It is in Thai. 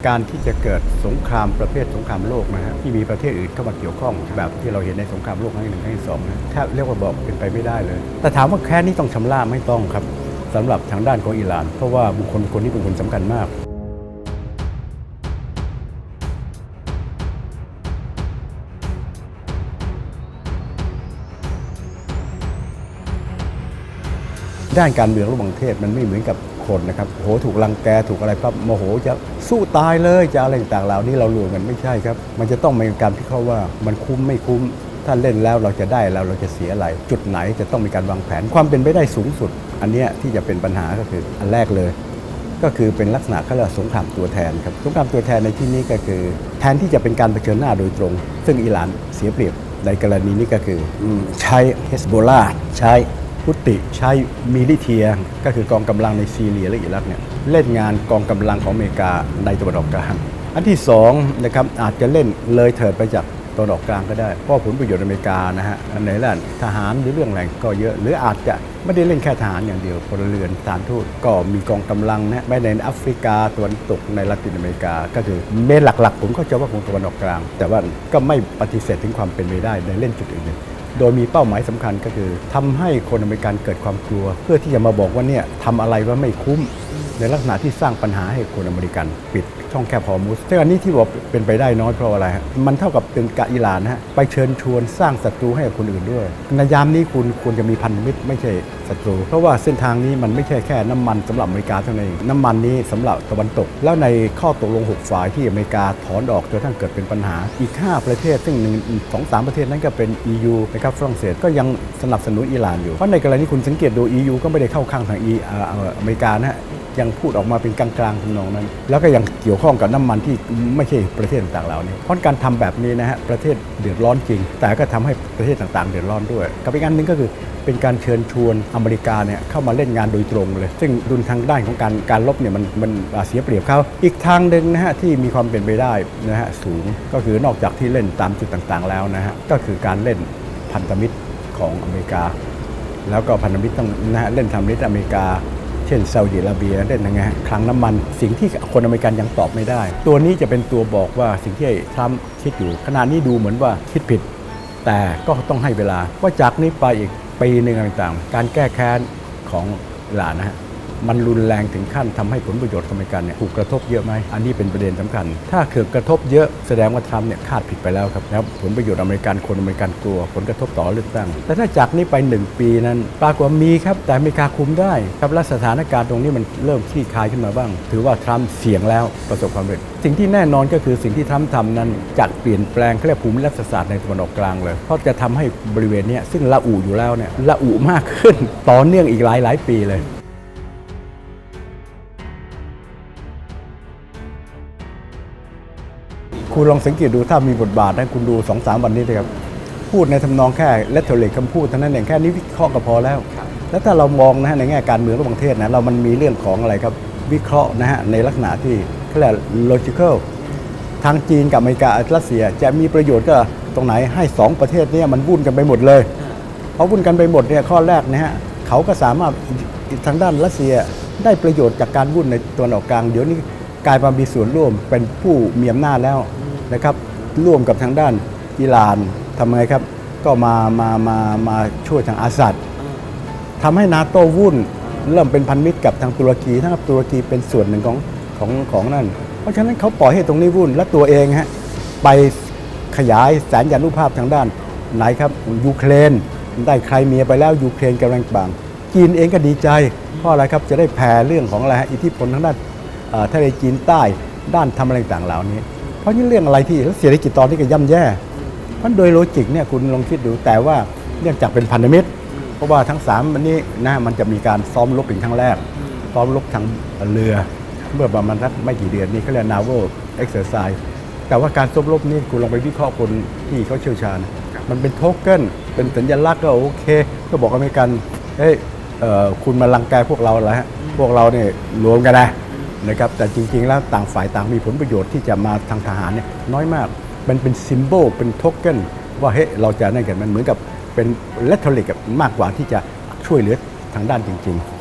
การที่จะเกิดสงครามประเภทสงครามโลกนะฮะที่มีประเทศอื่นเข้ามาเกี่ยวข้องแบบที่เราเห็นในสงครามโลกครั้งที่หนึ่งครั้งที่สองนะแทบเรียกว่าบอกเป็นไปไม่ได้เลย แต่ถามว่าแค้นนี้ต้องชำระไม่ต้องครับสำหรับทางด้านของอิหร่าน เพราะว่าบุคคลคนนี้เป็นคนสำคัญมาก ด้านการเมืองระหว่างประเทศมันไม่เหมือนกับ คนนะครับโหถูกรังแกถูกอะไรปั๊บโมโหจะสู้ตายเลยจะอะไรต่างๆเหล่านี้เรารวมกันไม่ใช่ครับ มันจะต้องมีการพิเคราะห์ว่ามันคุ้มไม่คุ้ม ถ้าเล่นแล้วเราจะได้แล้วเราจะเสียอะไร จุดไหนจะต้องมีการวางแผนความเป็นไปได้สูงสุด อันนี้ที่จะเป็นปัญหาก็คืออันแรกเลย ก็คือเป็นลักษณะเขาเรียกสงครามตัวแทนครับสงครามตัวแทนในที่นี้ก็คือ แทนที่จะเป็นการเผชิญหน้าโดยตรง ซึ่งอิหร่านเสียเปรียบในกรณีนี้ก็คือใช้เฮสโบลาใชุ้ติใช้มิลิเทียก็คือกองกำลังในซีเรียและอิรักเนี่ยเล่นงานกองกำลังของอเมริกาในตะวันออกกลาง อันที่สองนะครับอาจจะเล่นเลยเถิดไปจากตะวันออกกลางก็ได้ เพราะผลประโยชน์อเมริกานะฮะอันไหนล่ะทหารหรือเรื่องอะไรก็เยอะ หรืออาจจะไม่ได้เล่นแค่ทหารอย่างเดียวพลเรือนสถานทูตก็มีกองกำลังนะแม้ในแอฟริกาตะวันตกในละตินอเมริกา ก็คือเมนหลักๆ ผมก็จะว่าคงตะวันออกกลาง แต่ว่าก็ไม่ปฏิเสธถึงความเป็นไปได้ในเล่นจุดอื่น โดยมีเป้าหมายสำคัญก็คือทำให้คนอเมริกันเกิดความกลัว เพื่อที่จะมาบอกว่าเนี่ยทำอะไรว่าไม่คุ้ม ในลักษณะที่สร้างปัญหาให้คนอเมริกัน ปิดช่องแคบฮอร์มุสซึ่อันนี้ที่บอกเป็นไปได้น้อยเพราะอะไรฮะมันเท่ากับเป็นกะอิหร่านะฮะไปเชิญชวนสร้างศัตรูให้กับคนอื่นด้วย ในยามนี้คุณควรจะมีพันธมิตรไม่ใช่ศัตรู เพราะว่าเส้นทางนี้มันไม่ใช่แค่น้ำมันสำหรับอเมริกาเท่านั้นเองน้ำมันนี้สำหรับตะวันตก แล้วในข้อตกลง 6 ฝ่ายที่อเมริกาถอนออกจนกระทั่งเกิดเป็นปัญหาอีก 5 ประเทศ ซึ่งหนึ่งสองสามประเทศนั้นก็เป็น EU นะครับฝรั่งเศสก็ยังสนับสนุนอิหร่านอยู่เพราะในกรณีคุณสังเกตดู EU ก็ไม่ได้เข้าข้างทาง E อ่าอ่าอเมริกานะฮะ ยังพูดออกมาเป็นกลางๆทำนองนั้น แล้วก็ยังเกี่ยวข้องกับน้ำมันที่ไม่ใช่ประเทศต่างๆเหล่านี้เพราะการทำแบบนี้นะฮะประเทศเดือดร้อนจริง แต่ก็ทำให้ประเทศต่างๆ เดือดร้อนด้วยกับอีกอันหนึ่งก็คือเป็นการเชิญชวนอเมริกาเนี่ยเข้ามาเล่นงานโดยตรงเลย ซึ่งดุลทางด้านของการการลบเนี่ยมันมันอาเสียเปรียบเขาอีกทางหนึ่งนะฮะที่มีความเป็นไปได้นะฮะสูงก็คือนอกจากที่เล่นตามจุดต่างๆแล้วนะฮะก็คือการเล่นพันธมิตรของอเมริกา แล้วก็พันธมิตรต้องนะฮะเล่นพันธมิตรอเมริกา เช่นซาอุดิอาระเบียเล่นยังไงคลังน้ำมัน สิ่งที่คนอเมริกันยังตอบไม่ได้ ตัวนี้จะเป็นตัวบอกว่าสิ่งที่ทรัมป์คิดอยู่ขณะนี้ดูเหมือนว่าคิดผิด แต่ก็ต้องให้เวลาว่าจากนี้ไปอีกปีหนึ่งต่างๆ การแก้แค้นของหลานนะฮะ มันรุนแรงถึงขั้นทำให้ผลประโยชน์ของอเมริกันเนี่ยถูกกระทบเยอะไหมอันนี้เป็นประเด็นสำคัญ ถ้าเกิดกระทบเยอะแสดงว่าทรัมป์เนี่ยคาดผิดไปแล้วครับแล้วผลประโยชน์อเมริกันคนอเมริกันกลัว ผลกระทบต่อเลือกตั้ง แต่ถ้าจากนี้ไป 1 ปีนั้น ปรากฏมีครับแต่อเมริกาคุมได้ครับและสถานการณ์ตรงนี้มันเริ่มคลี่คลายขึ้นมาบ้าง ถือว่าทรัมป์เสี่ยงแล้วประสบความสำเร็จสิ่งที่แน่นอนก็คือสิ่งที่ทรัมป์ทำนั้นจะเปลี่ยนแปลงเขาเรียกภูมิรัฐศาสตร์ในตะวันออกกลางเลย เพราะจะทำให้บริเวณนี้ซึ่งละอุอยู่แล้วเนี่ยละอุมากขึ้นต่อเนื่องอีกหลายหลายปีเลย คุณลองสังเกตดูถ้ามีบทบาทนะคุณดู2องสามวันนี้เลยครับพูดในทำนองแค่เลตเทอร์คำพูดเท่านั้นเองแค่นี้วิเคราะห์ก็พอแล้ว แล้วถ้าเรามองนะฮะในแง่การเมืองระหว่างประเทศนะเรามันมีเรื่องของอะไรครับวิเคราะห์นะฮะในลักษณะที่เขาเรียก logical ทางจีนกับอเมริการัสเซียจะมีประโยชน์ก็ตรงไหนให้ 2 ประเทศนี้มันวุ่นกันไปหมดเลยเพอวุ่นกันไปหมดเนี่ยข้อแรกนะฮะเขาก็สามารถทางด้านรัสเซียได้ประโยชน์จากการวุ่นในตะวันออกกลางเดี๋ยวนี้ กลายมามีส่วนร่วมเป็นผู้มีอำนาจแล้วนะครับ ร่วมกับทางด้านอิหร่านทำไงครับ ก็มามามามาช่วยทางอาสัดทำให้นาโต้วุ่นเริ่มเป็นพันธมิตรกับทางตุรกีทั้งตุรกีเป็นส่วนหนึ่งของของของนั่น เพราะฉะนั้นเขาปล่อยให้ตรงนี้วุ่นและตัวเองฮะไปขยายแสนยานุภาพทางด้านไหนครับยูเครนได้ใครเมียไปแล้วยูเครนกำลังบางจีนเองก็ดีใจเพราะอะไรครับจะได้แผ่เรื่องของอะไรฮะอิทธิพลทางด้าน ทะเลจีนใต้ด้านทำอะไรต่างๆเหล่านี้ เพราะนี่เรื่องอะไรที่เศรษฐกิจตอนนี้ก็ย่ำแย่ เพราะโดยโลจิกเนี่ยคุณลองคิดดูแต่ว่าเนื่องจากเป็นพันธมิตร เพราะว่าทั้งสามอันนี้นะมันจะมีการซ้อมรบเป็นครั้งแรก ซ้อมรบทางเรือ เมื่อประมาณสักไม่กี่เดือนนี้เขาเรียก naval exercise แต่ว่าการซ้อมรบนี่คุณลองไปวิเคราะห์คนที่เขาเชี่ยวชาญ มันเป็นโทเก้นเป็นสัญลักษณ์ก็โอเค ก็บอกอเมริกันเฮ้ยคุณมาลังแกพวกเราแล้วฮะพวกเราเนี่ยรวมกันนะ นะครับแต่จริง ๆ แล้วต่างฝ่ายต่างมีผลประโยชน์ที่จะมาทางทหารเนี่ยน้อยมาก มันเป็นซิมโบลเป็นโทเก้นว่าเฮ้ยเราจะนั่นกันมันเหมือนกับเป็นเลทเทอริกมากกว่าที่จะช่วยเหลือทางด้านจริง ๆ